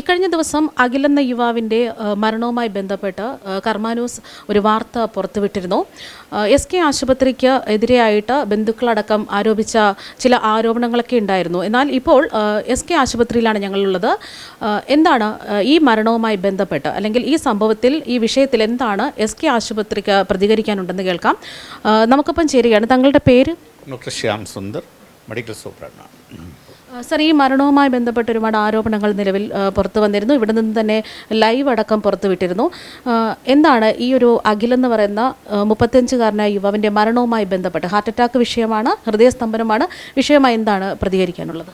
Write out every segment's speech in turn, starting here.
ഇക്കഴിഞ്ഞ ദിവസം അഖിലെന്ന യുവാവിന്റെ മരണവുമായി ബന്ധപ്പെട്ട് കർമാനൂസ് ഒരു വാർത്ത പുറത്തുവിട്ടിരുന്നു. എസ് കെ ആശുപത്രിക്ക് എതിരെയായിട്ട് ബന്ധുക്കളടക്കം ആരോപിച്ച ചില ആരോപണങ്ങളൊക്കെ ഉണ്ടായിരുന്നു. എന്നാൽ ഇപ്പോൾ എസ് കെ ആശുപത്രിയിലാണ് ഞങ്ങളുള്ളത്. എന്താണ് ഈ മരണവുമായി ബന്ധപ്പെട്ട് അല്ലെങ്കിൽ ഈ സംഭവത്തിൽ ഈ വിഷയത്തിൽ എന്താണ് എസ് കെ ആശുപത്രിക്ക് പ്രതികരിക്കാനുണ്ടെന്ന് കേൾക്കാം. നമുക്കിപ്പം ചേരുകയാണ്. തങ്ങളുടെ പേര്? ഡോക്ടർ ശ്യാം സുന്ദർ മെഡിക്കൽ സൂപ്രണ്ടാണ് ആ, സർ ഈ മരണവുമായി ബന്ധപ്പെട്ട് ഒരുപാട് ആരോപണങ്ങൾ നിലവിൽ പുറത്തു വന്നിരുന്നു. ഇവിടെ നിന്ന് തന്നെ ലൈവ് അടക്കം പുറത്തുവിട്ടിരുന്നു എന്താണ് ഈ ഒരു അഖിലെന്ന് പറയുന്ന മുപ്പത്തഞ്ചുകാരനായ യുവാവിന്റെ മരണവുമായി ബന്ധപ്പെട്ട്? ഹാർട്ട് അറ്റാക്ക് വിഷയമാണ് ഹൃദയസ്തംഭനമാണ്. വിഷയമായി എന്താണ് പ്രതികരിക്കാനുള്ളത്?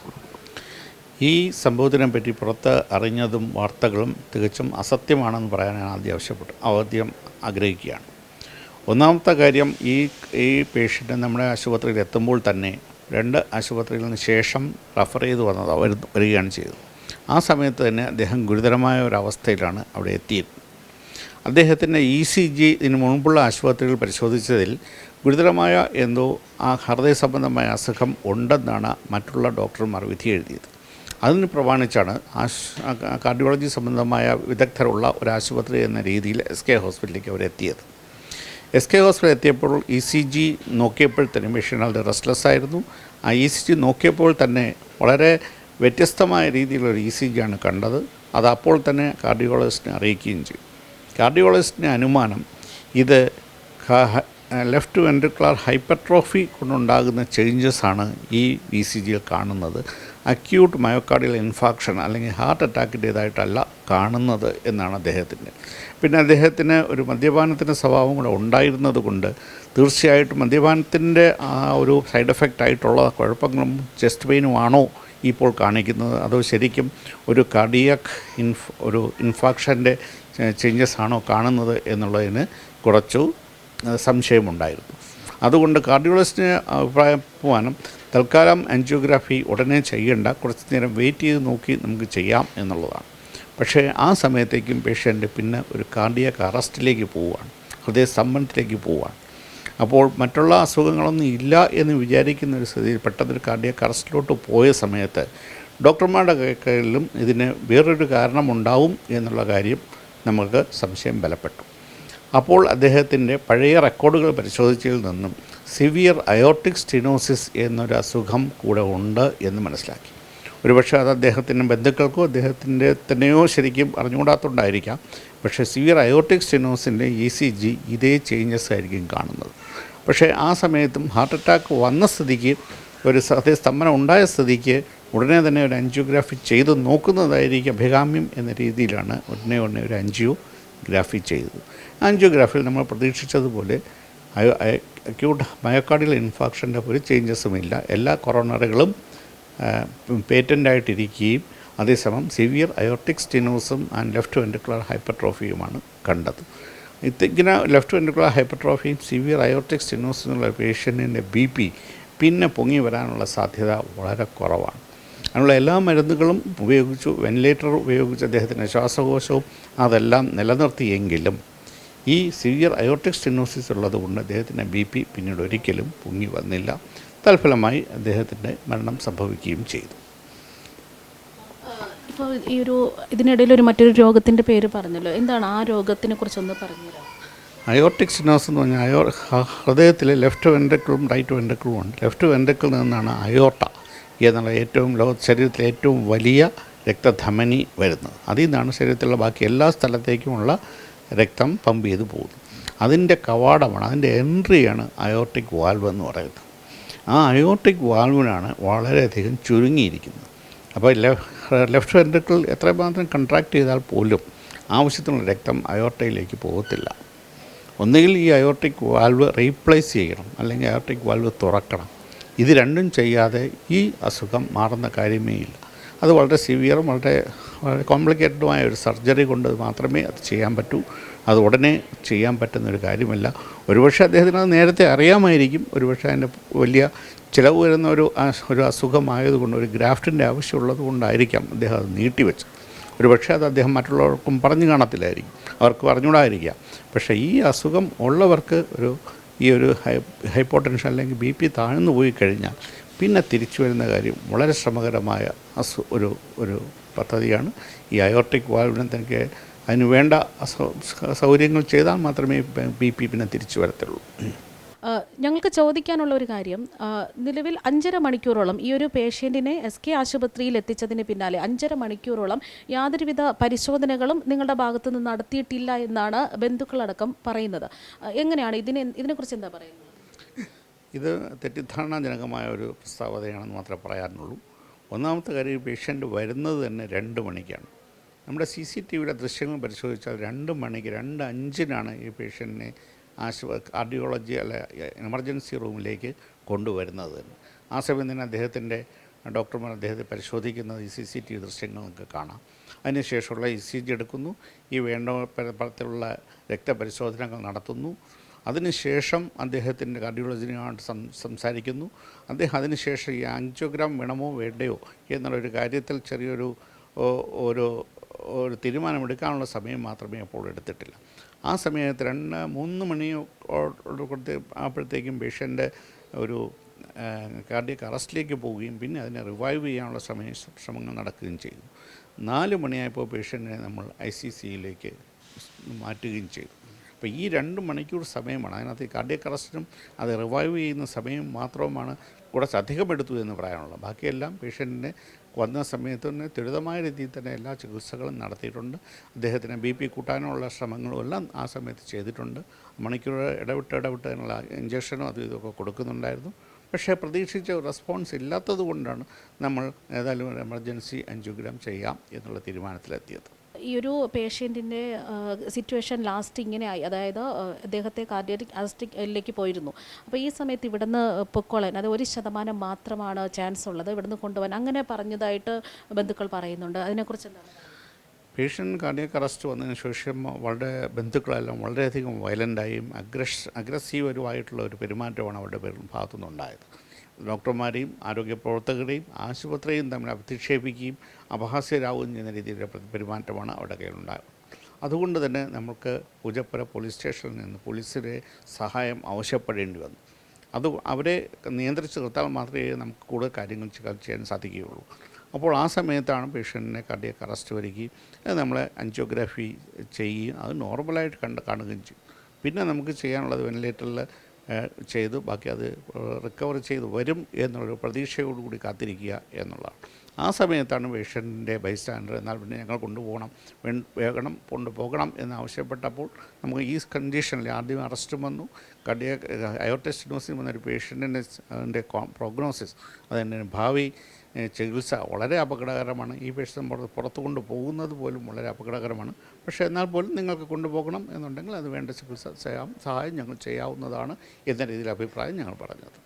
ഈ സംഭവത്തിനെ പറ്റി പുറത്ത് അറിഞ്ഞതും വാർത്തകളും തികച്ചും അസത്യമാണെന്ന് പറയാൻ ഞാൻ ആദ്യം ആവശ്യപ്പെട്ടു ആദ്യം ആഗ്രഹിക്കുകയാണ്. ഒന്നാമത്തെ കാര്യം ഈ ഈ പേഷ്യന്റ് നമ്മുടെ ആശുപത്രിയിൽ എത്തുമ്പോൾ തന്നെ രണ്ട് ആശുപത്രികളിന് ശേഷം റഫർ ചെയ്ത് വന്നത് വരു- വരികയാണ് ചെയ്തത്. ആ സമയത്ത് തന്നെ അദ്ദേഹം ഗുരുതരമായ ഒരവസ്ഥയിലാണ് അവിടെ എത്തിയത്. അദ്ദേഹത്തിന്റെ ഇ സി ജി ഇതിന് മുൻപുള്ള ആശുപത്രികൾ പരിശോധിച്ചതിൽ ഗുരുതരമായ എന്തോ ആ ഹൃദയ സംബന്ധമായ അസുഖം ഉണ്ടെന്നാണ് മറ്റുള്ള ഡോക്ടർമാർ വിധി എഴുതിയത്. അതിന് പ്രമാണിച്ചാണ് ആശ് കാർഡിയോളജി സംബന്ധമായ വിദഗ്ധരുള്ള ഒരു ആശുപത്രി എന്ന രീതിയിൽ എസ് കെ ഹോസ്പിറ്റലിലേക്ക് അവരെത്തിയത്. എസ് കെ ഹോസ്പിറ്റൽ എത്തിയപ്പോൾ ഇ സി ജി നോക്കിയപ്പോൾ തന്നെ ആളുടെ റെസ്റ്റ്ലെസ് ആയിരുന്നു. ആ ഇ സി ജി നോക്കിയപ്പോൾ തന്നെ വളരെ വ്യത്യസ്തമായ രീതിയിലൊരു ഇ സി ജി ആണ് കണ്ടത്. അത് അപ്പോൾ തന്നെ കാർഡിയോളജിസ്റ്റിനെ അറിയിക്കുകയും ചെയ്തു. കാർഡിയോളജിസ്റ്റിന്റെ അനുമാനം ഇത് ലെഫ്റ്റ് വെൻട്രിക്കുലർ ഹൈപ്പർട്രോഫി കൊണ്ടുണ്ടാകുന്ന ചേഞ്ചസ് ആണ് ഈ ഇ സി ജിയിൽ കാണുന്നത്. അക്യൂട്ട് മയോക്കാർഡിയൽ ഇൻഫാക്ഷൻ അല്ലെങ്കിൽ ഹാർട്ട് അറ്റാക്കിന്റേതായിട്ടല്ല കാണുന്നത് എന്നാണ് അദ്ദേഹത്തിന്റെ. പിന്നെ അദ്ദേഹത്തിന് ഒരു മദ്യപാനത്തിന്റെ സ്വഭാവം കൂടെ ഉണ്ടായിരുന്നത് കൊണ്ട് തീർച്ചയായിട്ടും മദ്യപാനത്തിന്റെ ആ ഒരു സൈഡ് എഫക്റ്റ് ആയിട്ടുള്ള കുഴപ്പങ്ങളും ചെസ്റ്റ് പെയിനുമാണോ ഇപ്പോൾ കാണിക്കുന്നത്? അതോ ശരിക്കും ഒരു കാർഡിയക് ഇൻഫ് ഒരു ഇൻഫാക്ഷന്റെ ചേഞ്ചസ് ആണോ കാണുന്നത് എന്നുള്ളതിന് കുറച്ചു സംശയമുണ്ടായിരുന്നു. അതുകൊണ്ട് കാർഡിയോളജിസ്റ്റിന് അഭിപ്രായമാനം തൽക്കാലം ആൻജിയോഗ്രാഫി ഉടനെ ചെയ്യേണ്ട കുറച്ച് നേരം വെയിറ്റ് ചെയ്ത് നോക്കി നമുക്ക് ചെയ്യാം എന്നുള്ളതാണ്. പക്ഷേ ആ സമയത്തേക്കും പേഷ്യന്റ് പിന്നെ ഒരു കാർഡിയക് അറസ്റ്റിലേക്ക് പോവുകയാണ് ഹൃദയ സ്തംഭനത്തിലേക്ക് പോവുകയാണ്. അപ്പോൾ മറ്റുള്ള അസുഖങ്ങളൊന്നും ഇല്ല എന്ന് വിചാരിക്കുന്ന ഒരു സ്ഥിതിയിൽ പെട്ടെന്നൊരു കാർഡിയക് അറസ്റ്റിലോട്ട് പോയ സമയത്ത് ഡോക്ടർമാരുടെ കൈകളിലും ഇതിന് വേറൊരു കാരണമുണ്ടാവും എന്നുള്ള കാര്യം നമുക്ക് സംശയം ബലപ്പെട്ടു. അപ്പോൾ അദ്ദേഹത്തിന്റെ പഴയ റെക്കോർഡുകൾ പരിശോധിച്ചതിൽ നിന്നും സിവിയർ അയോട്ടിക് സ്റ്റിനോസിസ് എന്നൊരു അസുഖം കൂടെ ഉണ്ട് എന്ന് മനസ്സിലാക്കി. ഒരുപക്ഷെ അത് അദ്ദേഹത്തിന്റെ ബന്ധുക്കൾക്കോ അദ്ദേഹത്തിന്റെ തന്നെയോ ശരിക്കും അറിഞ്ഞുകൂടാത്തതുകൊണ്ടായിരിക്കാം. പക്ഷേ സിവിയർ അയോട്ടിക് സ്റ്റിനോസിന്റെ ഇ സി ജി ഇതേ ചേഞ്ചസ് ആയിരിക്കും കാണുന്നത്. പക്ഷേ ആ സമയത്തും ഹാർട്ട് അറ്റാക്ക് വന്ന സ്ഥിതിക്ക് ഒരു സ്തംഭനം ഉണ്ടായ സ്ഥിതിക്ക് ഉടനെ തന്നെ ഒരു അഞ്ചിയോഗ്രാഫി ചെയ്ത് നോക്കുന്നതായിരിക്കും അഭികാമ്യം എന്ന രീതിയിലാണ് ഉടനെ ഉടനെ ഒരു അഞ്ചിയോ ഗ്രാഫി ചെയ്തു. ആൻജിയോഗ്രാഫിയിൽ നമ്മൾ പ്രതീക്ഷിച്ചതുപോലെ അക്യൂട്ട് മയോക്കാർഡിയൽ ഇൻഫാക്ഷന്റെ ഒരു ചേഞ്ചസും ഇല്ല എല്ലാ കൊറോണറുകളും പേറ്റന്റ് ആയിട്ടിരിക്കുകയും അതേസമയം സിവിയർ അയോട്ടിക് സ്റ്റിനോസും ആൻഡ് ലെഫ്റ്റ് വെന്റിക്കുലർ ഹൈപ്പർട്രോഫിയുമാണ് കണ്ടത്. ഇത്തിങ്ങനെ ലെഫ്റ്റ് വെന്റിക്കുലർ ഹൈപ്പർട്രോഫിയും സിവിയർ അയോട്ടിക് സ്റ്റിനോസും ഉള്ള പേഷ്യന്റിന്റെ ബി പി പിന്നെ പൊങ്ങി വരാനുള്ള സാധ്യത വളരെ കുറവാണ്. അതിനുള്ള എല്ലാ മരുന്നുകളും ഉപയോഗിച്ചു വെന്റിലേറ്റർ ഉപയോഗിച്ച് അദ്ദേഹത്തിന്റെ ശ്വാസകോശവും അതെല്ലാം നിലനിർത്തിയെങ്കിലും ഈ സിവിയർ അയോട്ടിക് സ്റ്റിനോസിസ് ഉള്ളതുകൊണ്ട് അദ്ദേഹത്തിന്റെ ബി പി പിന്നീട് ഒരിക്കലും പൊങ്ങി വന്നില്ല. തൽഫലമായി അദ്ദേഹത്തിന്റെ മരണം സംഭവിക്കുകയും ചെയ്തു. ഇപ്പോൾ ഈ ഒരു ഇതിനിടയിൽ ഒരു മറ്റൊരു രോഗത്തിന്റെ പേര് പറഞ്ഞല്ലോ. എന്താണ് ആ രോഗത്തിനെ കുറിച്ചൊന്ന് പറഞ്ഞുതരാം അയോട്ടിക് സ്റ്റിനോസ് എന്ന് പറഞ്ഞാൽ അയോ ഹൃദയത്തിലെ ലെഫ്റ്റ് വെൻട്രിക്കിളും റൈറ്റ് വെൻട്രിക്കിളും ഉണ്ട്. ലെഫ്റ്റ് വെൻട്രിക്കിളിൽ നിന്നാണ് അയോട്ട എന്നുള്ള ഏറ്റവും ലോക ശരീരത്തിലെ ഏറ്റവും വലിയ രക്തധമനി വരുന്നത്. അതിൽ നിന്നാണ് ശരീരത്തിലുള്ള ബാക്കി എല്ലാ സ്ഥലത്തേക്കുമുള്ള രക്തം പമ്പ് ചെയ്ത് പോകുന്നത്. അതിന്റെ കവാടമാണ് അതിന്റെ എൻട്രിയാണ് അയോട്ടിക് വാൽവ് എന്ന് പറയുന്നത്. ആ അയോട്ടിക് വാൽവിനാണ് വളരെയധികം ചുരുങ്ങിയിരിക്കുന്നത്. അപ്പോൾ ലെഫ്റ്റ് വെൻട്രിക്കിൾ എത്രമാത്രം കൺട്രാക്ട് ചെയ്താൽ പോലും ആവശ്യത്തിനുള്ള രക്തം അയോട്ടയിലേക്ക് പോകത്തില്ല. ഒന്നുകിൽ ഈ അയോട്ടിക് വാൽവ് റീപ്ലേസ് ചെയ്യണം അല്ലെങ്കിൽ അയോട്ടിക് വാൽവ് തുറക്കണം. ഇത് രണ്ടും ചെയ്യാതെ ഈ അസുഖം മാറുന്ന കാര്യമേ ഇല്ല. അത് വളരെ സിവിയറും വളരെ വളരെ കോംപ്ലിക്കേറ്റഡുമായ ഒരു സർജറി കൊണ്ട് മാത്രമേ അത് ചെയ്യാൻ പറ്റൂ. അത് ഉടനെ ചെയ്യാൻ പറ്റുന്ന ഒരു കാര്യമല്ല. ഒരുപക്ഷെ അദ്ദേഹത്തിന് അത് നേരത്തെ അറിയാമായിരിക്കും. ഒരുപക്ഷെ അതിന്റെ വലിയ ചിലവ് വരുന്ന ഒരു ഒരു അസുഖമായതുകൊണ്ട് ഒരു ഗ്രാഫ്റ്റിന്റെ ആവശ്യമുള്ളത് കൊണ്ടായിരിക്കാം അദ്ദേഹം അത് നീട്ടിവെച്ചത് ഒരുപക്ഷെ അത് അദ്ദേഹം മറ്റുള്ളവർക്കും പറഞ്ഞു കാണത്തില്ലായിരിക്കും. അവർക്ക് പറഞ്ഞുകൂടായിരിക്കാം. പക്ഷേ ഈ അസുഖം ഉള്ളവർക്ക് ഒരു ഈ ഒരു ഹൈ ഹൈപ്പോട്ടൻഷൻ അല്ലെങ്കിൽ ബി പി താഴ്ന്നു പോയി കഴിഞ്ഞാൽ പിന്നെ തിരിച്ചു വരുന്ന കാര്യം വളരെ ശ്രമകരമായ അസു ഒരു ഒരു പദ്ധതിയാണ് ഈ അയോർട്ടിക് വാൽവിനെ തനിക്ക് അതിന് വേണ്ട സൗകര്യങ്ങൾ ചെയ്താൽ മാത്രമേ ബി പി പിന്നെ തിരിച്ചു വരത്തുള്ളൂ. ഞങ്ങൾക്ക് ചോദിക്കാനുള്ള ഒരു കാര്യം നിലവിൽ അഞ്ചര മണിക്കൂറോളം ഈ ഒരു പേഷ്യന്റിനെ എസ് കെ ആശുപത്രിയിൽ എത്തിച്ചതിന് പിന്നാലെ അഞ്ചര മണിക്കൂറോളം യാതൊരുവിധ പരിശോധനകളും നിങ്ങളുടെ ഭാഗത്തു നിന്ന് നടത്തിയിട്ടില്ല എന്നാണ് ബന്ധുക്കളടക്കം പറയുന്നത്. എങ്ങനെയാണ് ഇതിനെ ഇതിനെക്കുറിച്ച് എന്താ പറയുന്നത്? ഇത് തെറ്റിദ്ധാരണാജനകമായ ഒരു പ്രസ്താവതയാണെന്ന് മാത്രമേ പറയാനുള്ളൂ ഒന്നാമത്തെ കാര്യം പേഷ്യന്റ് വരുന്നത് തന്നെ രണ്ട് മണിക്കാണ്. നമ്മുടെ സി സി ടി വിയുടെ ദൃശ്യങ്ങൾ പരിശോധിച്ചാൽ രണ്ട് മണിക്ക് രണ്ട് അഞ്ചിനാണ് ഈ പേഷ്യന്റിനെ ആശുപ കാർഡിയോളജി അല്ല എമർജൻസി റൂമിലേക്ക് കൊണ്ടുവരുന്നത്. തന്നെ ആ സമയം തന്നെ അദ്ദേഹത്തിന്റെ ഡോക്ടർമാർ അദ്ദേഹത്തെ പരിശോധിക്കുന്നത് ഈ സി സി ടി വി ദൃശ്യങ്ങൾ നമുക്ക് കാണാം അതിനുശേഷമുള്ള ഇ സി ജി എടുക്കുന്നു ഈ വേണ്ട തരത്തിലുള്ള രക്തപരിശോധനകൾ നടത്തുന്നു. അതിനുശേഷം അദ്ദേഹത്തിന്റെ കാർഡിയോളജിനുമായിട്ട് സം സംസാരിക്കുന്നു. അദ്ദേഹം അതിനുശേഷം ഈ ആൻജിയോഗ്രാം വേണമോ വേണ്ടയോ എന്നുള്ളൊരു കാര്യത്തിൽ ചെറിയൊരു ഒരു ഒരു തീരുമാനമെടുക്കാനുള്ള സമയം മാത്രമേ അപ്പോൾ എടുത്തിട്ടില്ല. ആ സമയത്ത് രണ്ട് മൂന്ന് മണി കൊടുത്ത് ആയപ്പോഴത്തേക്കും പേഷ്യന്റ് ഒരു കാർഡിയക് അറസ്റ്റിലേക്ക് പോവുകയും പിന്നെ അതിനെ റിവൈവ് ചെയ്യാനുള്ള സമയ ശ്രമങ്ങൾ നടക്കുകയും ചെയ്തു. നാല് മണിയായപ്പോൾ പേഷ്യന്റിനെ നമ്മൾ ഐ സി സിയിലേക്ക് മാറ്റുകയും ചെയ്തു. അപ്പോൾ ഈ രണ്ട് മണിക്കൂർ സമയമാണ് അതിനകത്ത് ഈ കാർഡിയക് അറസ്റ്റിനും അത് റിവൈവ് ചെയ്യുന്ന സമയം മാത്രവുമാണ് കുറച്ച് അധികം എടുത്തു എന്ന് പറയാനുള്ളത്. ബാക്കിയെല്ലാം പേഷ്യന്റിനെ വന്ന സമയത്ത് തന്നെ ത്വരിതമായ രീതിയിൽ തന്നെ എല്ലാ ചികിത്സകളും നടത്തിയിട്ടുണ്ട്. അദ്ദേഹത്തിന് ബി പി കൂട്ടാനുള്ള ശ്രമങ്ങളും എല്ലാം ആ സമയത്ത് ചെയ്തിട്ടുണ്ട്. മണിക്കൂർ ഇടവിട്ട് ഇടവിട്ട് അതിനുള്ള ഇഞ്ചക്ഷനും അതും ഇതൊക്കെ കൊടുക്കുന്നുണ്ടായിരുന്നു. പക്ഷേ പ്രതീക്ഷിച്ച റെസ്പോൺസ് ഇല്ലാത്തത് കൊണ്ടാണ് നമ്മൾ ഏതായാലും എമർജൻസി അഞ്ചോഗ്രാം ചെയ്യാം എന്നുള്ള തീരുമാനത്തിലെത്തിയത്. ഈ ഒരു പേഷ്യന്റിന്റെ സിറ്റുവേഷൻ ലാസ്റ്റ് ഇങ്ങനെയായി. അതായത് അദ്ദേഹത്തെ കാർഡിയറ്റിക് അറസ്റ്റിലേക്ക് പോയിരുന്നു. അപ്പോൾ ഈ സമയത്ത് ഇവിടുന്ന് പൊക്കോളൻ അത് ഒരു ശതമാനം മാത്രമാണ് ചാൻസ് ഉള്ളത് ഇവിടുന്ന് കൊണ്ടുപോകാൻ. അങ്ങനെ പറഞ്ഞതായിട്ട് ബന്ധുക്കൾ പറയുന്നുണ്ട്. അതിനെക്കുറിച്ച് എന്താണ്? പേഷ്യന്റ് കാർഡിയക് അറസ്റ്റ് വന്നതിന് ശേഷം വളരെ ബന്ധുക്കളെല്ലാം വളരെയധികം വയലന്റായും അഗ്രസ് അഗ്രസീവരുമായിട്ടുള്ള ഒരു പെരുമാറ്റമാണ് അവരുടെ ഭാഗത്തുനിന്നുണ്ടായത്. ഡോക്ടർമാരെയും ആരോഗ്യ പ്രവർത്തകരെയും ആശുപത്രിയും തമ്മിൽ അധിക്ഷേപിക്കുകയും അപഹാസ്യരാകുകയും ചെയ്യുന്ന രീതിയിലുള്ള പ്ര- പെരുമാറ്റമാണ് അവരുടെ കയ്യിലുണ്ടാകുന്നത്. അതുകൊണ്ട് തന്നെ നമുക്ക് പൂജപ്പുര പോലീസ് സ്റ്റേഷനിൽ നിന്ന് പോലീസിന്റെ സഹായം ആവശ്യപ്പെടേണ്ടി വന്നു. അത് അവരെ നിയന്ത്രിച്ച് നിർത്താൻ മാത്രമേ നമുക്ക് കൂടുതൽ കാര്യങ്ങൾ ചെയ്യാൻ സാധിക്കുകയുള്ളൂ. അപ്പോൾ ആ സമയത്താണ് പേഷ്യന്റിനെ കാർഡിയക്ക് അറസ്റ്റ് വരികയും നമ്മളെ അഞ്ചിയോഗ്രാഫി ചെയ്യുകയും അത് നോർമലായിട്ട് കണ്ട് കാണുകയും ചെയ്യും. പിന്നെ നമുക്ക് ചെയ്യാനുള്ളത് വെന്റിലേറ്ററിൽ ചെയ്തു. ബാക്കി അത് റിക്കവർ ചെയ്ത്. വരും എന്നുള്ളൊരു പ്രതീക്ഷയോടുകൂടി കാത്തിരിക്കുക എന്നുള്ളതാണ്. ആ സമയത്താണ് പേഷ്യന്റിന്റെ ബൈസ്റ്റാൻഡർ എന്നാൽ പിന്നെ ഞങ്ങൾ കൊണ്ടുപോകണം. വേണം കൊണ്ടുപോകണം എന്ന് ആവശ്യപ്പെട്ടപ്പോൾ നമുക്ക് ഈ കണ്ടീഷനിൽ ആദ്യം അറസ്റ്റും വന്നു. കടിയ വന്ന വന്നൊരു പേഷ്യന്റിന്റെ അതിന്റെ പ്രോഗ്നോസിസ് അതിന്റെ ഭാവി ചികിത്സ വളരെ അപകടകരമാണ്. ഈ പേഷ്യൻ പുറത്ത് പുറത്ത് കൊണ്ട് പോകുന്നത് പോലും വളരെ അപകടകരമാണ്. പക്ഷേ എന്നാൽ പോലും നിങ്ങൾക്ക് കൊണ്ടുപോകണം എന്നുണ്ടെങ്കിൽ അത് വേണ്ട ചികിത്സ ചെയ്യാം സഹായം ഞങ്ങൾ ചെയ്യാവുന്നതാണ് എന്ന രീതിയിൽ അഭിപ്രായം ഞങ്ങൾ പറഞ്ഞത്.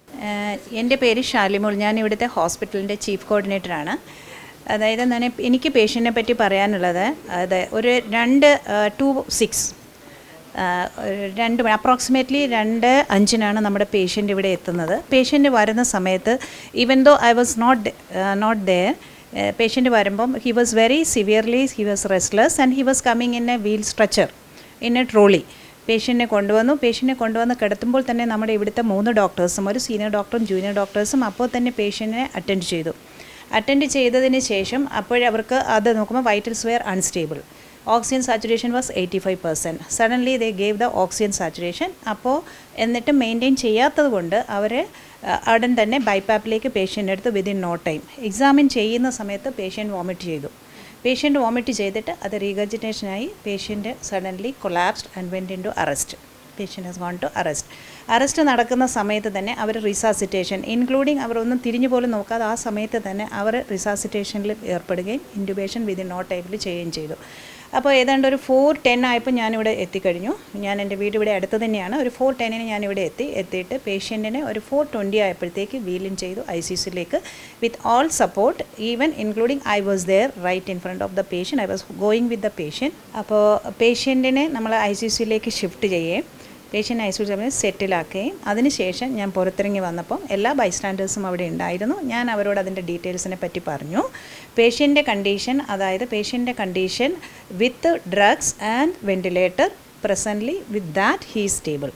എന്റെ പേര് ഷാലിമോൾ ഞാൻ ഇവിടുത്തെ ഹോസ്പിറ്റലിന്റെ ചീഫ് കോർഡിനേറ്ററാണ്. അതായത് ഞാൻ എനിക്ക് പേഷ്യന്റിനെ പറ്റി പറയാനുള്ളത്. അത് ഒരു രണ്ട് ടു സിക്സ് രണ്ട് മണി അപ്രോക്സിമേറ്റ്ലി രണ്ട് അഞ്ചിനാണ് നമ്മുടെ പേഷ്യന്റ് ഇവിടെ എത്തുന്നത്. പേഷ്യന്റ് വരുന്ന സമയത്ത് even though I was not not there patient വരുമ്പം he was very severely he was restless and he was coming in a wheel stretcher in a trolley പേഷ്യന്റിനെ കൊണ്ടുവന്നു. പേഷ്യന്റിനെ കൊണ്ടുവന്ന് കിടത്തുമ്പോൾ തന്നെ നമ്മുടെ ഇവിടുത്തെ മൂന്ന് ഡോക്ടേഴ്സും ഒരു സീനിയർ ഡോക്ടറും ജൂനിയർ ഡോക്ടേഴ്സും അപ്പോൾ തന്നെ പേഷ്യന്റിനെ അറ്റൻഡ് ചെയ്തു. അറ്റൻഡ് ചെയ്തതിന് ശേഷം അപ്പോഴവർക്ക് അത് നോക്കുമ്പോൾ vitals were unstable oxygen saturation was eighty five percent suddenly they gave the oxygen saturation അപ്പോൾ എന്നിട്ട് മെയിന്റെയിൻ ചെയ്യാത്തത് കൊണ്ട് അവർ ഉടൻ തന്നെ ബൈപ്പാപ്പിലേക്ക് പേഷ്യന്റ് എടുത്ത് വിതിൻ നോ ടൈം എക്സാമിൻ ചെയ്യുന്ന സമയത്ത് പേഷ്യന്റ് വോമിറ്റ് ചെയ്തു. പേഷ്യന്റ് വോമിറ്റ് ചെയ്തിട്ട് അത് റീഗർജിറ്റേഷനായി patient suddenly collapsed and went in to arrest patient has gone to arrest arrest നടക്കുന്ന സമയത്ത് തന്നെ അവർ റിസാസിറ്റേഷൻ ഇൻക്ലൂഡിങ് അവർ ഒന്നും തിരിഞ്ഞു പോലും നോക്കാതെ ആ സമയത്ത് തന്നെ അവർ റിസാസിറ്റേഷനിൽ ഏർപ്പെടുകയും ഇന്റുബേഷൻ വിതിൻ നോ ടൈമിൽ ചെയ്യുകയും ചെയ്തു. അപ്പോൾ ഏതാണ്ട് ഒരു ഫോർ ടെൻ ആയപ്പോൾ ഞാനിവിടെ എത്തിക്കഴിഞ്ഞു. ഞാൻ എന്റെ വീട് ഇവിടെ അടുത്ത് തന്നെയാണ്. ഒരു ഫോർ ടെന്നിന് ഞാനിവിടെ എത്തി. എത്തിയിട്ട് പേഷ്യന്റിനെ ഒരു ഫോർ ട്വന്റി ആയപ്പോഴത്തേക്ക് വീലിൻ ചെയ്തു ഐ സി സിയിലേക്ക് with all support even including I was there right in front of the patient I was going with the patient അപ്പോൾ പേഷ്യന്റിനെ നമ്മൾ ഐ സി സിയിലേക്ക് ഷിഫ്റ്റ് ചെയ്യുകയും പേഷ്യന്റ് ഐ സി യു സെറ്റിലാക്കുകയും അതിനുശേഷം ഞാൻ പുറത്തിറങ്ങി വന്നപ്പം എല്ലാ ബൈസ്റ്റാൻഡേഴ്സും അവിടെ ഉണ്ടായിരുന്നു. ഞാൻ അവരോട് അതിന്റെ ഡീറ്റെയിൽസിനെ പറ്റി പറഞ്ഞു. പേഷ്യന്റെ കണ്ടീഷൻ അതായത് പേഷ്യന്റെ condition with drugs and ventilator presently with that he stable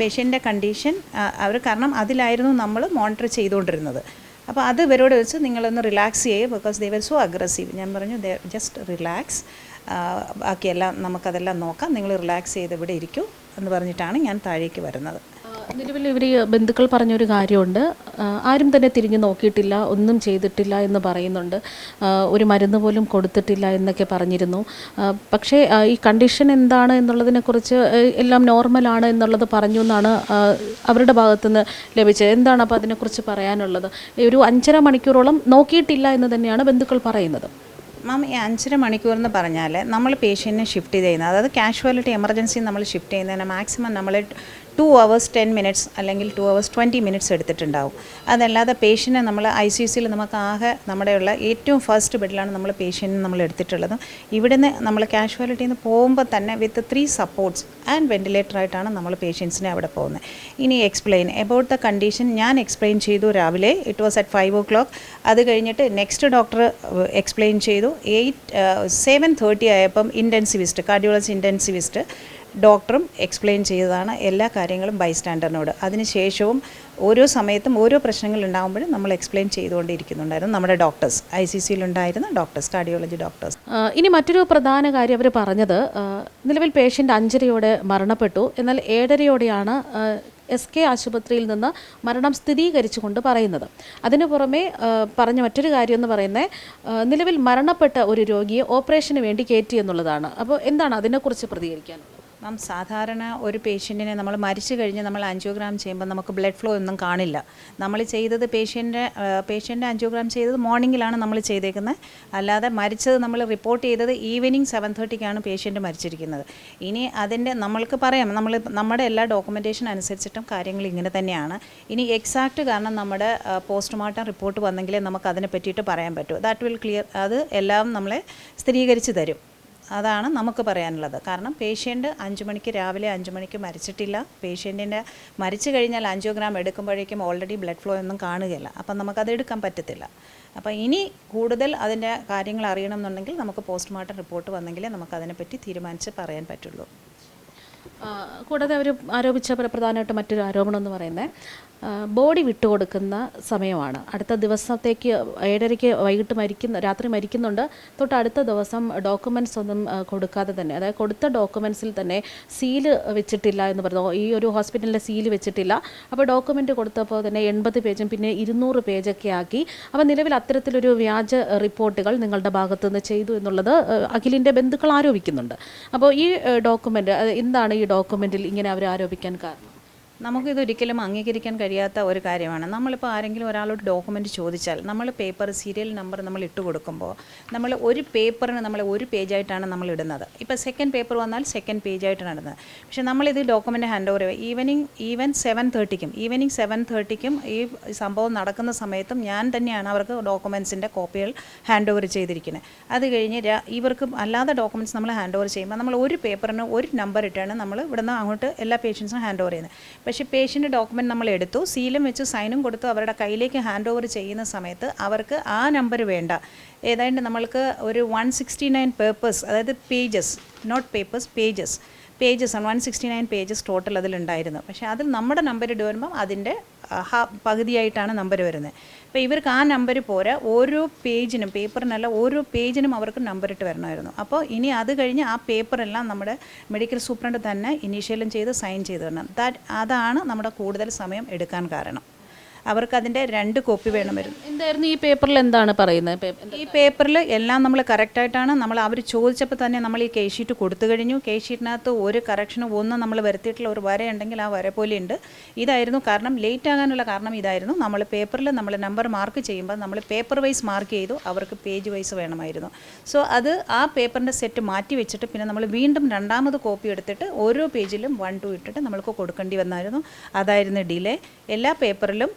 പേഷ്യന്റെ condition അവർ കാരണം അതിലായിരുന്നു നമ്മൾ മോണിറ്റർ ചെയ്തുകൊണ്ടിരുന്നത്. അപ്പോൾ അത് ഇവരോട് വെച്ച് നിങ്ങളൊന്ന് റിലാക്സ് ചെയ്യുക because they were so aggressive ഞാൻ പറഞ്ഞു ദേ ജസ്റ്റ് റിലാക്സ് ബാക്കിയെല്ലാം നമുക്കതെല്ലാം നോക്കാം. നിങ്ങൾ റിലാക്സ് ചെയ്ത് ഇവിടെ ഇരിക്കൂ എന്ന് പറഞ്ഞിട്ടാണ് ഞാൻ താഴേക്ക് വരുന്നത്. നിലവിൽ ഇവർ ബന്ധുക്കൾ പറഞ്ഞൊരു കാര്യമുണ്ട്. ആരും തന്നെ തിരിഞ്ഞു നോക്കിയിട്ടില്ല ഒന്നും ചെയ്തിട്ടില്ല എന്ന് പറയുന്നുണ്ട്. ഒരു മരുന്ന് പോലും കൊടുത്തിട്ടില്ല എന്നൊക്കെ പറഞ്ഞിരുന്നു. പക്ഷേ ഈ കണ്ടീഷൻ എന്താണ് എന്നുള്ളതിനെക്കുറിച്ച് എല്ലാം നോർമലാണ് എന്നുള്ളത് പറഞ്ഞു എന്നാണ് അവരുടെ ഭാഗത്തുനിന്ന് ലഭിച്ചത്. എന്താണ് അപ്പോൾ അതിനെക്കുറിച്ച് പറയാനുള്ളത്? ഒരു അഞ്ചര മണിക്കൂറോളം നോക്കിയിട്ടില്ല എന്ന് തന്നെയാണ് ബന്ധുക്കൾ പറയുന്നത്. മാം ഈ അഞ്ചര മണിക്കൂർ എന്ന് പറഞ്ഞാൽ നമ്മൾ പേഷ്യന്റിനെ ഷിഫ്റ്റ് ചെയ്യുന്നത്. അതായത് കാഷ്വാലിറ്റി എമർജൻസി നമ്മൾ ഷിഫ്റ്റ് ചെയ്യുന്നതിന് മാക്സിമം നമ്മൾ ടു അവേഴ്സ് ടെൻ മിനിറ്റ്സ് അല്ലെങ്കിൽ ടു അവേഴ്സ് ട്വന്റി മിനിറ്റ്സ് എടുത്തിട്ടുണ്ടാവും. അതല്ലാതെ പേഷ്യന്റിനെ നമ്മൾ ഐ സി സിയിൽ നമുക്ക് ആകെ നമ്മുടെയുള്ള ഏറ്റവും ഫസ്റ്റ് ബെഡിലാണ് നമ്മൾ പേഷ്യന്റിനെ നമ്മൾ എടുത്തിട്ടുള്ളത്. ഇവിടുന്ന് നമ്മൾ കാഷ്വാലിറ്റിയിൽ നിന്ന് പോകുമ്പോൾ തന്നെ വിത്ത് ത്രീ സപ്പോർട്ട്സ് ആൻഡ് വെന്റിലേറ്ററായിട്ടാണ് നമ്മൾ പേഷ്യൻസിനെ അവിടെ പോകുന്നത്. ഇനി എക്സ്പ്ലെയിൻ എബൌട്ട് ദ കണ്ടീഷൻ ഞാൻ എക്സ്പ്ലെയിൻ ചെയ്തു രാവിലെ. It was at five o'clock അത് കഴിഞ്ഞിട്ട് നെക്സ്റ്റ് ഡോക്ടർ എക്സ്പ്ലെയിൻ ചെയ്തു. എയ്റ്റ് സെവൻ തേർട്ടി ആയപ്പം ഇന്റൻസിവിസ്റ്റ് കാർഡിയോളജി ഇന്റൻസിവിസ്റ്റ് ഡോക്ടറും എക്സ്പ്ലെയിൻ ചെയ്തതാണ് എല്ലാ കാര്യങ്ങളും ബൈസ്റ്റാൻഡറിനോട്. അതിനുശേഷവും ഓരോ സമയത്തും ഓരോ പ്രശ്നങ്ങൾ ഉണ്ടാകുമ്പോഴും നമ്മൾ എക്സ്പ്ലെയിൻ ചെയ്തുകൊണ്ടിരിക്കുന്നുണ്ടായിരുന്നു നമ്മുടെ ഡോക്ടേഴ്സ്. ഐ സി സിയിലുണ്ടായിരുന്ന ഡോക്ടേഴ്സ് കാർഡിയോളജി ഡോക്ടേഴ്സ്. ഇനി മറ്റൊരു പ്രധാന കാര്യം അവർ പറഞ്ഞത് നിലവിൽ പേഷ്യന്റ് അഞ്ചരയോടെ മരണപ്പെട്ടു. എന്നാൽ ഏഴരയോടെയാണ് എസ് കെ ആശുപത്രിയിൽ നിന്ന് മരണം സ്ഥിരീകരിച്ചുകൊണ്ട് പറയുന്നത്. അതിനു പുറമെ പറഞ്ഞ മറ്റൊരു കാര്യം എന്ന് പറയുന്നത് നിലവിൽ മരണപ്പെട്ട ഒരു രോഗിയെ ഓപ്പറേഷന് വേണ്ടി കയറ്റി എന്നുള്ളതാണ്. അപ്പോൾ എന്താണ് അതിനെക്കുറിച്ച് പ്രതികരിക്കാനുള്ളത്? മാം സാധാരണ ഒരു പേഷ്യന്റിനെ നമ്മൾ മരിച്ചു കഴിഞ്ഞ് നമ്മൾ ആൻജിയോഗ്രാം ചെയ്യുമ്പോൾ നമുക്ക് ബ്ലഡ് ഫ്ലോ ഒന്നും കാണില്ല. നമ്മൾ ചെയ്തത് പേഷ്യന്റെ പേഷ്യന്റെ ആൻജിയോഗ്രാം ചെയ്തത് മോർണിംഗിലാണ് നമ്മൾ ചെയ്തേക്കുന്നത്. അല്ലാതെ മരിച്ചത് നമ്മൾ റിപ്പോർട്ട് ചെയ്തത് ഈവനിങ് സെവൻ തേർട്ടിക്കാണ് പേഷ്യന്റ് മരിച്ചിരിക്കുന്നത്. ഇനി അതിന്റെ നമ്മൾക്ക് പറയാം നമ്മൾ നമ്മുടെ എല്ലാ ഡോക്യുമെന്റേഷൻ അനുസരിച്ചിട്ടും കാര്യങ്ങൾ ഇങ്ങനെ തന്നെയാണ്. ഇനി എക്സാക്റ്റ് കാരണം നമ്മുടെ പോസ്റ്റ്മോർട്ടം റിപ്പോർട്ട് വന്നെങ്കിലേ നമുക്ക് അതിനെ പറ്റിയിട്ട് പറയാൻ പറ്റൂ. ദാറ്റ് വിൽ ക്ലിയർ അത് എല്ലാം നമ്മളെ സ്ഥിരീകരിച്ച് തരും. അതാണ് നമുക്ക് പറയാനുള്ളത്. കാരണം പേഷ്യന്റ് അഞ്ച് മണിക്ക് രാവിലെ അഞ്ച് മണിക്ക് മരിച്ചിട്ടില്ല. പേഷ്യന്റിന്റെ മരിച്ചു കഴിഞ്ഞാൽ അഞ്ചോഗ്രാം എടുക്കുമ്പോഴേക്കും ഓൾറെഡി ബ്ലഡ് ഫ്ലോ ഒന്നും കാണുകയില്ല. അപ്പം നമുക്കത് എടുക്കാൻ പറ്റത്തില്ല. അപ്പോൾ ഇനി കൂടുതൽ അതിന്റെ കാര്യങ്ങൾ അറിയണമെന്നുണ്ടെങ്കിൽ നമുക്ക് പോസ്റ്റ്മോർട്ടം റിപ്പോർട്ട് വന്നെങ്കിലേ നമുക്ക് അതിനെപ്പറ്റി തീരുമാനിച്ച് പറയാൻ പറ്റുള്ളൂ. കൂടാതെ അവർ ആരോപിച്ച പ്ര- പ്രധാനമായിട്ട് മറ്റൊരു ആരോപണം എന്ന് പറയുന്നത്. ബോഡി വിട്ടുകൊടുക്കുന്ന സമയമാണ്. അടുത്ത ദിവസത്തേക്ക് ഏഴരയ്ക്ക് വൈകിട്ട് മരിക്കുന്ന രാത്രി മരിക്കുന്നുണ്ട്. തൊട്ട് അടുത്ത ദിവസം ഡോക്യുമെന്റ്സ് ഒന്നും കൊടുക്കാതെ തന്നെ അതായത് കൊടുത്ത ഡോക്യുമെന്റ്സിൽ തന്നെ സീൽ വെച്ചിട്ടില്ല എന്ന് പറഞ്ഞു. ഈ ഒരു ഹോസ്പിറ്റലിന്റെ സീൽ വെച്ചിട്ടില്ല. അപ്പോൾ ഡോക്യുമെന്റ് കൊടുത്തപ്പോൾ തന്നെ എൺപത് പേജും പിന്നെ ഇരുന്നൂറ് പേജൊക്കെ ആക്കി. അപ്പോൾ നിലവിൽ അത്തരത്തിലൊരു വ്യാജ റിപ്പോർട്ടുകൾ നിങ്ങളുടെ ഭാഗത്തു നിന്ന് ചെയ്തു എന്നുള്ളത് അഖിലിന്റെ ബന്ധുക്കൾ ആരോപിക്കുന്നുണ്ട്. അപ്പോൾ ഈ ഡോക്യുമെന്റ് എന്താണ് ഈ ഡോക്യുമെന്റിൽ ഇങ്ങനെ അവർ ആരോപിക്കാൻ കാരണം? നമുക്കിതൊരിക്കലും അംഗീകരിക്കാൻ കഴിയാത്ത ഒരു കാര്യമാണ്. നമ്മളിപ്പോൾ ആരെങ്കിലും ഒരാളോട് ഡോക്യുമെന്റ് ചോദിച്ചാൽ നമ്മൾ പേപ്പർ സീരിയൽ നമ്പർ നമ്മൾ ഇട്ട് കൊടുക്കുമ്പോൾ നമ്മൾ ഒരു പേപ്പറിന് നമ്മൾ ഒരു പേജായിട്ടാണ് നമ്മൾ ഇടുന്നത്. ഇപ്പോൾ സെക്കൻഡ് പേപ്പർ വന്നാൽ സെക്കൻഡ് പേജായിട്ടാണ് ഇടുന്നത്. പക്ഷേ നമ്മളിത് document hand over evening even seven തേർട്ടിക്കും evening seven തേർട്ടിക്കും ഈ സംഭവം നടക്കുന്ന സമയത്തും ഞാൻ തന്നെയാണ് അവർക്ക് ഡോക്യുമെൻസിന്റെ കോപ്പികൾ ഹാൻഡ് ഓവർ ചെയ്തിരിക്കുന്നത്. അത് കഴിഞ്ഞ് ഇവർക്ക് അല്ലാതെ ഡോക്യുമെന്റ്സ് നമ്മൾ ഹാൻഡ് ഓവർ ചെയ്യുമ്പോൾ നമ്മൾ ഒരു പേപ്പറിന് ഒരു നമ്പർ ഇട്ടാണ് നമ്മൾ ഇവിടുന്ന് അങ്ങോട്ട് എല്ലാ പേഷ്യൻസിനും ഹാൻഡ് ഓവർ ചെയ്യുന്നത്. പക്ഷേ പേഷ്യന്റ് ഡോക്യുമെന്റ് നമ്മൾ എടുത്തു. സീലും വെച്ച് സൈനും കൊടുത്തു. അവരുടെ കയ്യിലേക്ക് ഹാൻഡ് ഓവർ ചെയ്യുന്ന സമയത്ത് അവർക്ക് ആ നമ്പർ വേണ്ട. ഏതാണ്ട് നമ്മൾക്ക് ഒരു വൺ സിക്സ്റ്റി നയൻ പേപ്പേഴ്സ് അതായത് pages not papers pages pages ആണ്. One sixty nine pages total അതിലുണ്ടായിരുന്നു. പക്ഷേ അതിൽ നമ്മുടെ നമ്പർ ഇട്ട് അതിന്റെ ഹ- പകുതിയായിട്ടാണ് നമ്പർ വരുന്നത് അപ്പോൾ ഇവർക്ക് ആ നമ്പർ പോരാ ഓരോ പേജിനും പേപ്പറിനല്ല ഓരോ പേജിനും അവർക്ക് നമ്പർ ഇട്ട് വരണമായിരുന്നു. അപ്പോൾ ഇനി അത് കഴിഞ്ഞ് ആ പേപ്പറെല്ലാം നമ്മുടെ മെഡിക്കൽ സൂപ്രണ്ട് തന്നെ ഇനീഷ്യലും ചെയ്ത് സൈൻ ചെയ്ത് തരണം ദാറ്റ് അതാണ് നമ്മുടെ കൂടുതൽ സമയം എടുക്കാൻ കാരണം. അവർക്ക് അതിന്റെ രണ്ട് കോപ്പി വേണമായിരുന്നു. എന്തായിരുന്നു ഈ പേപ്പറിൽ എന്താണ് പറയുന്നത്? ഈ പേപ്പറിൽ എല്ലാം നമ്മൾ കറക്റ്റായിട്ടാണ്. നമ്മൾ അവർ ചോദിച്ചപ്പോൾ തന്നെ നമ്മൾ ഈ കേസ് ഷീറ്റ് കൊടുത്തു കഴിഞ്ഞു. കേസ് ഷീറ്റിനകത്ത് ഒരു കറക്ഷനും ഒന്നും നമ്മൾ വരുത്തിയിട്ടുള്ള ഒരു വര ഉണ്ടെങ്കിൽ ആ വര പോലെ ഉണ്ട് ഇതായിരുന്നു കാരണം. ലേറ്റ് ആകാനുള്ള കാരണം ഇതായിരുന്നു. നമ്മൾ പേപ്പറിൽ നമ്മൾ നമ്പർ മാർക്ക് ചെയ്യുമ്പോൾ നമ്മൾ പേപ്പർ വൈസ് മാർക്ക് ചെയ്തു. അവർക്ക് പേജ് വൈസ് വേണമായിരുന്നു. സോ അത് ആ പേപ്പറിന്റെ സെറ്റ് മാറ്റി വെച്ചിട്ട് പിന്നെ നമ്മൾ വീണ്ടും രണ്ടാമത് കോപ്പി എടുത്തിട്ട് ഓരോ പേജിലും വൺ ടു ഇട്ടിട്ട് നമ്മൾക്ക് കൊടുക്കേണ്ടി വന്നായിരുന്നു. അതായിരുന്നു ഡിലേ എല്ലാ പേപ്പറിലും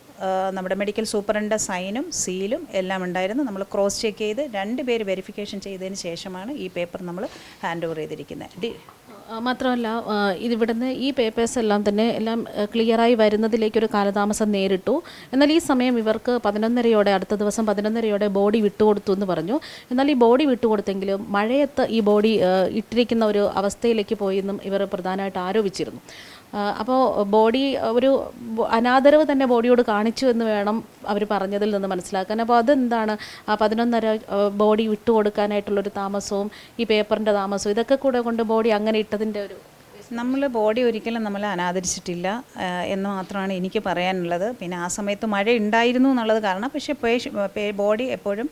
നമ്മുടെ മെഡിക്കൽ സൂപ്പറിന്റെ സൈനും സീലും എല്ലാം ഉണ്ടായിരുന്നു. നമ്മൾ ക്രോസ് ചെക്ക് ചെയ്ത് രണ്ട് പേര് വെരിഫിക്കേഷൻ ചെയ്തതിന് ശേഷമാണ് ഈ പേപ്പർ നമ്മൾ ഹാൻഡ് ഓവർ ചെയ്തിരിക്കുന്നത് മാത്രമല്ല ഇതിവിടുന്ന് ഈ പേപ്പേഴ്സ് എല്ലാം തന്നെ എല്ലാം ക്ലിയറായി വരുന്നതിലേക്കൊരു കാലതാമസം നേരിട്ടു. എന്നാൽ ഈ സമയം ഇവർക്ക് പതിനൊന്നരയോടെ അടുത്ത ദിവസം പതിനൊന്നരയോടെ ബോഡി വിട്ടുകൊടുത്തു എന്ന് പറഞ്ഞു. എന്നാൽ ഈ ബോഡി വിട്ടുകൊടുത്തെങ്കിലും മഴയത്ത് ഈ ബോഡി ഇട്ടിരിക്കുന്ന ഒരു അവസ്ഥയിലേക്ക് പോയെന്നും ഇവർ പ്രധാനമായിട്ട് ആരോപിച്ചിരുന്നു. അപ്പോൾ ബോഡി ഒരു അനാദരവ് തന്നെ ബോഡിയോട് കാണിച്ചു എന്ന് വേണം അവർ പറഞ്ഞതിൽ നിന്ന് മനസ്സിലാക്കാൻ. അപ്പോൾ അതെന്താണ്? ആ പതിനൊന്നര ബോഡി വിട്ടുകൊടുക്കാനായിട്ടുള്ളൊരു താമസവും ഈ പേപ്പറിന്റെ താമസവും ഇതൊക്കെ കൂടെ കൊണ്ട് ബോഡി അങ്ങനെ ഇട്ടതിന്റെ ഒരു നമ്മൾ ബോഡി ഒരിക്കലും നമ്മൾ അനാദരിച്ചിട്ടില്ല എന്ന് മാത്രമാണ് എനിക്ക് പറയാനുള്ളത്. പിന്നെ ആ സമയത്ത് മഴ ഉണ്ടായിരുന്നു എന്നുള്ളത് കാരണം പക്ഷേ ബോഡി എപ്പോഴും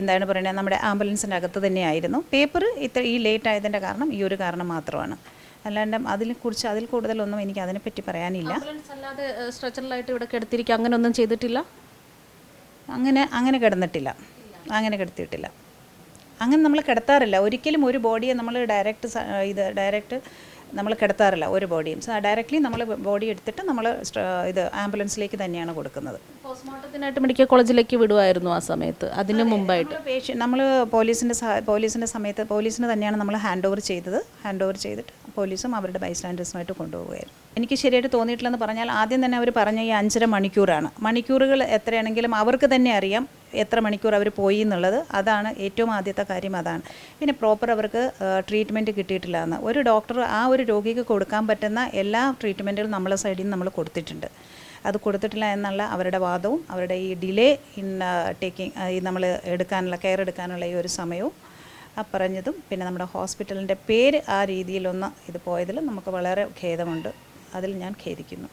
എന്താണ് പറയുന്നത് നമ്മുടെ ആംബുലൻസിന്റെ അകത്ത് തന്നെയായിരുന്നു. പേപ്പർ ഇത്ര ഈ ലേറ്റ് ആയതിന്റെ കാരണം ഈ ഒരു കാരണം മാത്രമാണ്. അല്ലാണ്ട് അതിനെ കുറിച്ച് അതിൽ കൂടുതലൊന്നും എനിക്ക് അതിനെപ്പറ്റി പറയാനില്ല. അല്ലാതെ സ്ട്രെച്ചറിലായിട്ട് ഇവിടെ കിടത്തിരിക്കുക അങ്ങനെ ഒന്നും ചെയ്തിട്ടില്ല? അങ്ങനെ അങ്ങനെ കിടന്നിട്ടില്ല. അങ്ങനെ കിടത്തിയിട്ടില്ല. അങ്ങനെ നമ്മൾ കിടത്താറില്ല. ഒരിക്കലും ഒരു ബോഡിയെ നമ്മൾ ഡയറക്റ്റ് ഇത് ഡയറക്റ്റ് നമ്മൾ കിടത്താറില്ല ഒരു ബോഡിയും. സോ ഡയറക്റ്റ്ലി നമ്മൾ ബോഡി എടുത്തിട്ട് നമ്മൾ ഇത് ആംബുലൻസിലേക്ക് തന്നെയാണ് കൊടുക്കുന്നത്. പോസ്റ്റ്മോർട്ടത്തിനായിട്ട് മെഡിക്കൽ കോളേജിലേക്ക് വിടുമായിരുന്നു ആ സമയത്ത്. അതിന് മുമ്പായിട്ട്. പേഷ്യൻ നമ്മൾ പോലീസിന്റെ പോലീസിന്റെ സമയത്ത് പോലീസിന് തന്നെയാണ് നമ്മൾ ഹാൻഡ് ഓവർ ചെയ്തത്. ഹാൻഡ് ഓവർ ചെയ്തിട്ട് പോലീസും അവരുടെ ബൈസ്റ്റാൻഡേഴ്സുമായിട്ട് കൊണ്ടുപോവുകയായിരുന്നു. എനിക്ക് ശരിയായിട്ട് തോന്നിയിട്ടില്ലെന്ന് പറഞ്ഞാൽ ആദ്യം തന്നെ അവർ പറഞ്ഞ ഈ അഞ്ചര മണിക്കൂറാണ്. മണിക്കൂറുകൾ എത്രയാണെങ്കിലും അവർക്ക് തന്നെ അറിയാം. എത്ര മണിക്കൂർ അവർ പോയി എന്നുള്ളത് അതാണ് ഏറ്റവും ആദ്യത്തെ കാര്യം അതാണ്. പിന്നെ പ്രോപ്പർ അവർക്ക് ട്രീറ്റ്മെന്റ് കിട്ടിയിട്ടില്ല എന്ന്. ഒരു ഡോക്ടർ ആ ഒരു രോഗിക്ക് കൊടുക്കാൻ പറ്റുന്ന എല്ലാ ട്രീറ്റ്മെന്റുകളും നമ്മളെ സൈഡിൽ നിന്ന് നമ്മൾ കൊടുത്തിട്ടുണ്ട്. അത് കൊടുത്തിട്ടില്ല എന്നുള്ള അവരുടെ വാദവും അവരുടെ ഈ ഡിലേ ഇൻ ടേക്കിംഗ് നമ്മൾ എടുക്കാനുള്ള കെയർ എടുക്കാനുള്ള ഈ ഒരു സമയവും ആ പറഞ്ഞതും പിന്നെ നമ്മുടെ ഹോസ്പിറ്റലിന്റെ പേര് ആ രീതിയിലൊന്ന് ഇത് പോയതിൽ നമുക്ക് വളരെ ഖേദമുണ്ട്. അതിൽ ഞാൻ ഖേദിക്കുന്നു.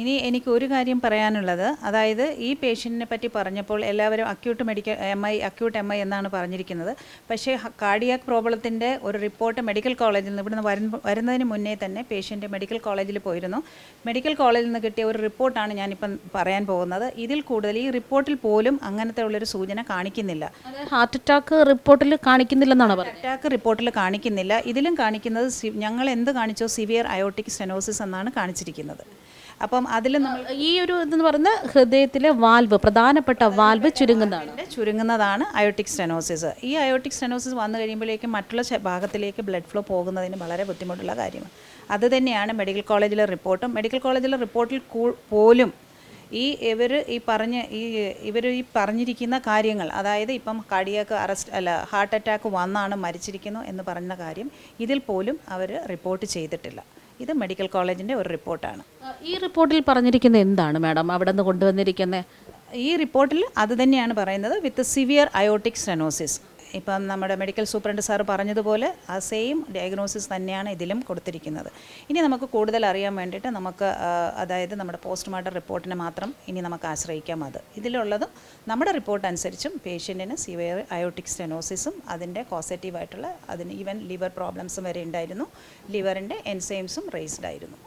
ഇനി എനിക്ക് ഒരു കാര്യം പറയാനുള്ളത്. അതായത് ഈ പേഷ്യന്റിനെ പറ്റി പറഞ്ഞപ്പോൾ എല്ലാവരും acute medical M I acute M I എന്നാണ് പറഞ്ഞിരിക്കുന്നത്. പക്ഷേ കാർഡിയാക് പ്രോബ്ലത്തിന്റെ ഒരു റിപ്പോർട്ട് മെഡിക്കൽ കോളേജിൽ നിന്ന് ഇവിടുന്ന് വരുന്ന വരുന്നതിന് മുന്നേ തന്നെ പേഷ്യന്റ് മെഡിക്കൽ കോളേജിൽ പോയിരുന്നു. മെഡിക്കൽ കോളേജിൽ നിന്ന് കിട്ടിയ ഒരു റിപ്പോർട്ടാണ് ഞാനിപ്പം പറയാൻ പോകുന്നത്. ഇതിൽ കൂടുതൽ ഈ റിപ്പോർട്ടിൽ പോലും അങ്ങനത്തെ ഉള്ളൊരു സൂചന കാണിക്കുന്നില്ല. ഹാർട്ട് അറ്റാക്ക് റിപ്പോർട്ടിൽ കാണിക്കുന്നില്ലെന്നാണ് പറയുന്നത് അറ്റാക്ക് റിപ്പോർട്ടിൽ കാണിക്കുന്നില്ല. ഇതിലും കാണിക്കുന്നത് ഞങ്ങൾ എന്ത് കാണിച്ചോ? സിവിയർ അയോട്ടിക് സ്റ്റെനോസിസ് എന്നാണ് കാണിച്ചിരിക്കുന്നത്. അപ്പം അതിൽ നമ്മൾ ഈ ഒരു ഇതെന്ന് പറയുന്നത് ഹൃദയത്തിലെ വാൽവ് പ്രധാനപ്പെട്ട വാൽവ് ചുരുങ്ങുന്നതാണ്. ചുരുങ്ങുന്നതാണ് അയോട്ടിക് സ്റ്റെനോസിസ്. ഈ അയോട്ടിക് സ്റ്റെനോസിസ് വന്നു കഴിയുമ്പോഴേക്കും മറ്റുള്ള ഭാഗത്തിലേക്ക് ബ്ലഡ് ഫ്ലോ പോകുന്നതിന് വളരെ ബുദ്ധിമുട്ടുള്ള കാര്യമാണ്. അത് തന്നെയാണ് മെഡിക്കൽ കോളേജിലെ റിപ്പോർട്ടും. മെഡിക്കൽ കോളേജിലെ റിപ്പോർട്ടിൽ കൂ- പോലും ഈ ഇവർ ഈ പറഞ്ഞ് ഈ ഇവർ ഈ പറഞ്ഞിരിക്കുന്ന കാര്യങ്ങൾ അതായത് ഇപ്പം കാർഡിയാക്ക് അറസ്റ്റ് അല്ല ഹാർട്ട് അറ്റാക്ക് വന്നാണ് മരിച്ചിരിക്കുന്നു എന്ന് പറഞ്ഞ കാര്യം ഇതിൽ പോലും അവർ റിപ്പോർട്ട് ചെയ്തിട്ടില്ല. ഇത് മെഡിക്കൽ കോളേജിന്റെ ഒരു റിപ്പോർട്ടാണ്. ഈ റിപ്പോർട്ടിൽ പറഞ്ഞിരിക്കുന്നത് എന്താണ് മാഡം? അവിടെ നിന്ന് കൊണ്ടുവന്നിരിക്കുന്നത്? ഈ റിപ്പോർട്ടിൽ അത് തന്നെയാണ് പറയുന്നത്. With severe aortic stenosis. ഇപ്പം നമ്മുടെ മെഡിക്കൽ സൂപ്രണ്ട് സാർ പറഞ്ഞതുപോലെ ആ സെയിം ഡയഗ്നോസിസ് തന്നെയാണ് ഇതിലും കൊടുത്തിരിക്കുന്നത്. ഇനി നമുക്ക് കൂടുതൽ അറിയാൻ വേണ്ടിയിട്ട് നമുക്ക് അതായത് നമ്മുടെ പോസ്റ്റ്മോർട്ടം റിപ്പോർട്ടിനെ മാത്രം ഇനി നമുക്ക് ആശ്രയിക്കാം അത്. ഇതിലുള്ളതും നമ്മുടെ റിപ്പോർട്ട് അനുസരിച്ചും പേഷ്യന്റിന് സിവിയർ അയോട്ടിക് സ്റ്റെനോസിസും അതിന്റെ കോസറ്റീവായിട്ടുള്ള അതിന് ഈവൻ ലിവർ പ്രോബ്ലംസും വരെ ഉണ്ടായിരുന്നു. ലിവറിന്റെ എൻസൈംസും റേസ്ഡ് ആയിരുന്നു.